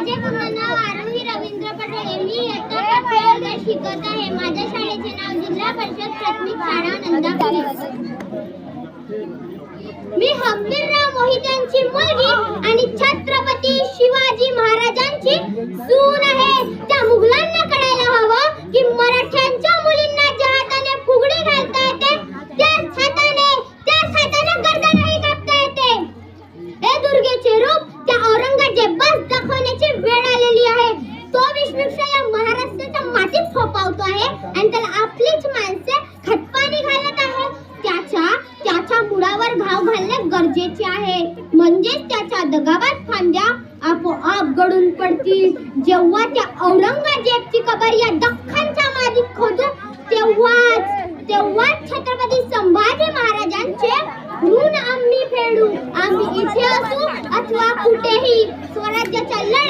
माझे पूर्ण नाव आरोही रवींद्र पटेल. E. मी इयत्ता पाचव्या वर्गात शिकत आहे. माझ्या शाळेचे नाव जिल्हा परिषद प्राथमिक शाळा नंदापुरी. मी हंबीरराव मोहित्यांची मुलगी आणि छत्रपती शिवाजी महाराजांची सून आहे. वेळ आलेली आहे. तो विष्णुशा या महाराष्ट्राच्या मातीत फोपावतो आहे आणि त्याला आपलीच माणसे खतपाणी घालत आहे त्याच्या त्याच्या मुळावर घाव घालणे गरजेचे आहे. म्हणजेच त्याच्या दगाबात फांद्या आपोआप गळून पडतील. जेव्हा त्या औरंगजेबची कबर या दख्खनच्या मादीत खोदू तेव्हाच तेव्हाच छत्रपती संभाजी महाराजांचे ऋण आम्ही फेडू. आम्ही इथे असू अथवा कुठेही. स्वराज्याच्या लढ